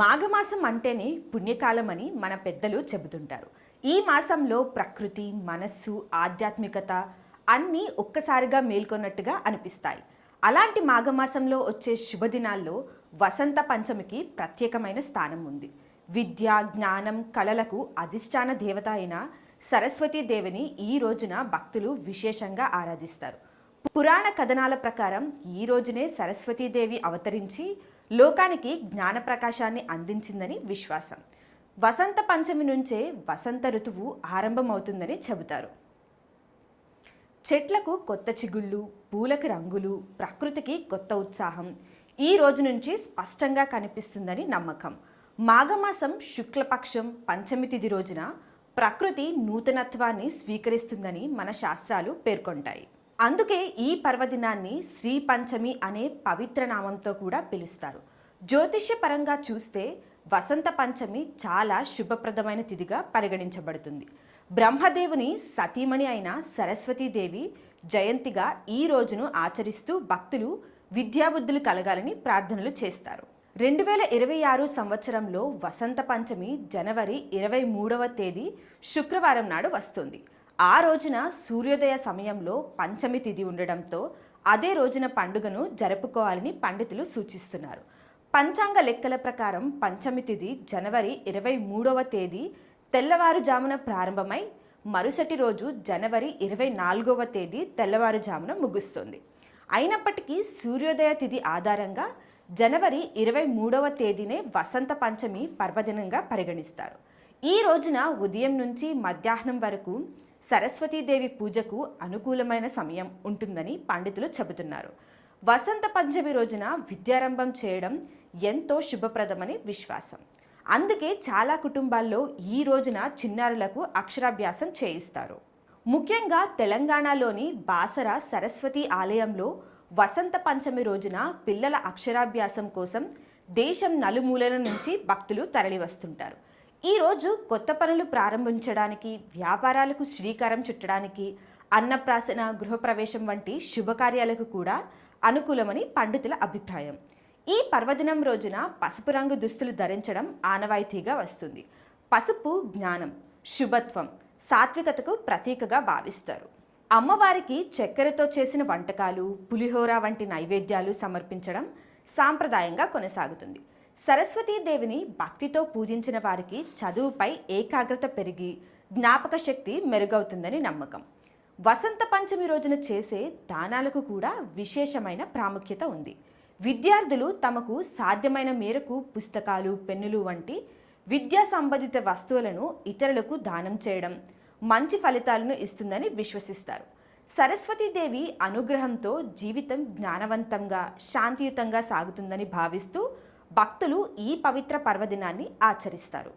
మాఘమాసం అంటేనే పుణ్యకాలం అని మన పెద్దలు చెబుతుంటారు. ఈ మాసంలో ప్రకృతి మనస్సు ఆధ్యాత్మికత అన్నీ ఒక్కసారిగా మేల్కొన్నట్టుగా అనిపిస్తాయి. అలాంటి మాఘమాసంలో వచ్చే శుభదినాల్లో వసంత పంచమికి ప్రత్యేకమైన స్థానం ఉంది. విద్య జ్ఞానం కళలకు అధిష్టాన దేవత అయిన సరస్వతీ దేవిని ఈ రోజున భక్తులు విశేషంగా ఆరాధిస్తారు. పురాణ కథనాల ప్రకారం ఈ రోజునే సరస్వతీదేవి అవతరించి లోకానికి జ్ఞాన ప్రకాశాన్ని అందించిందని విశ్వాసం. వసంత పంచమి నుంచే వసంత ఋతువు ఆరంభమవుతుందని చెబుతారు. చెట్లకు కొత్త చిగుళ్ళు పూలకు రంగులు ప్రకృతికి కొత్త ఉత్సాహం ఈ రోజు నుంచి స్పష్టంగా కనిపిస్తుందని నమ్మకం. మాఘమాసం శుక్లపక్షం పంచమి తిథి రోజున ప్రకృతి నూతనత్వాన్ని స్వీకరిస్తుందని మన శాస్త్రాలు పేర్కొంటాయి. అందుకే ఈ పర్వదినాన్ని శ్రీ పంచమి అనే పవిత్ర నామంతో కూడా పిలుస్తారు. జ్యోతిష్యపరంగా చూస్తే వసంత పంచమి చాలా శుభప్రదమైన తిథిగా పరిగణించబడుతుంది. బ్రహ్మదేవుని సతీమణి అయిన సరస్వతీదేవి జయంతిగా ఈ రోజును ఆచరిస్తూ భక్తులు విద్యాబుద్ధులు కలగాలని ప్రార్థనలు చేస్తారు. రెండు వేల ఇరవై ఆరు సంవత్సరంలో వసంత పంచమి జనవరి ఇరవై మూడవ తేదీ శుక్రవారం నాడు వస్తుంది. ఆ రోజున సూర్యోదయ సమయంలో పంచమి తిథి ఉండడంతో అదే రోజున పండుగను జరుపుకోవాలని పండితులు సూచిస్తున్నారు. పంచాంగ లెక్కల ప్రకారం పంచమి తిథి జనవరి ఇరవై మూడవ తేదీ తెల్లవారుజామున ప్రారంభమై మరుసటి రోజు జనవరి ఇరవై నాలుగవ తేదీ తెల్లవారుజామున ముగుస్తుంది. అయినప్పటికీ సూర్యోదయ తిథి ఆధారంగా జనవరి ఇరవై మూడవ తేదీనే వసంత పంచమి పర్వదినంగా పరిగణిస్తారు. ఈ రోజున ఉదయం నుంచి మధ్యాహ్నం వరకు సరస్వతీదేవి పూజకు అనుకూలమైన సమయం ఉంటుందని పండితులు చెబుతున్నారు. వసంత పంచమి రోజున విద్యారంభం చేయడం ఎంతో శుభప్రదమని విశ్వాసం. అందుకే చాలా కుటుంబాల్లో ఈ రోజున చిన్నారులకు అక్షరాభ్యాసం చేయిస్తారు. ముఖ్యంగా తెలంగాణలోని బాసర సరస్వతి ఆలయంలో వసంత పంచమి రోజున పిల్లల అక్షరాభ్యాసం కోసం దేశం నలుమూలల నుంచి భక్తులు తరలివస్తుంటారు. ఈరోజు కొత్త పనులు ప్రారంభించడానికి వ్యాపారాలకు శ్రీకారం చుట్టడానికి అన్నప్రాసన గృహప్రవేశం వంటి శుభకార్యాలకు కూడా అనుకూలమని పండితుల అభిప్రాయం. ఈ పర్వదినం రోజున పసుపు రంగు దుస్తులు ధరించడం ఆనవాయితీగా వస్తుంది. పసుపు జ్ఞానం శుభత్వం సాత్వికతకు ప్రతీకగా భావిస్తారు. అమ్మవారికి చక్కెరతో చేసిన వంటకాలు పులిహోర వంటి నైవేద్యాలు సమర్పించడం సాంప్రదాయంగా కొనసాగుతుంది. సరస్వతీదేవిని భక్తితో పూజించిన వారికి చదువుపై ఏకాగ్రత పెరిగి జ్ఞాపక శక్తి మెరుగవుతుందని నమ్మకం. వసంత పంచమి రోజున చేసే దానాలకు కూడా విశేషమైన ప్రాముఖ్యత ఉంది. విద్యార్థులు తమకు సాధ్యమైన మేరకు పుస్తకాలు పెన్నులు వంటి విద్యా సంబంధిత వస్తువులను ఇతరులకు దానం చేయడం మంచి ఫలితాలను ఇస్తుందని విశ్వసిస్తారు. సరస్వతీదేవి అనుగ్రహంతో జీవితం జ్ఞానవంతంగా శాంతియుతంగా సాగుతుందని భావిస్తూ భక్తులు ఈ పవిత్ర పర్వదినాన్ని ఆచరిస్తారు.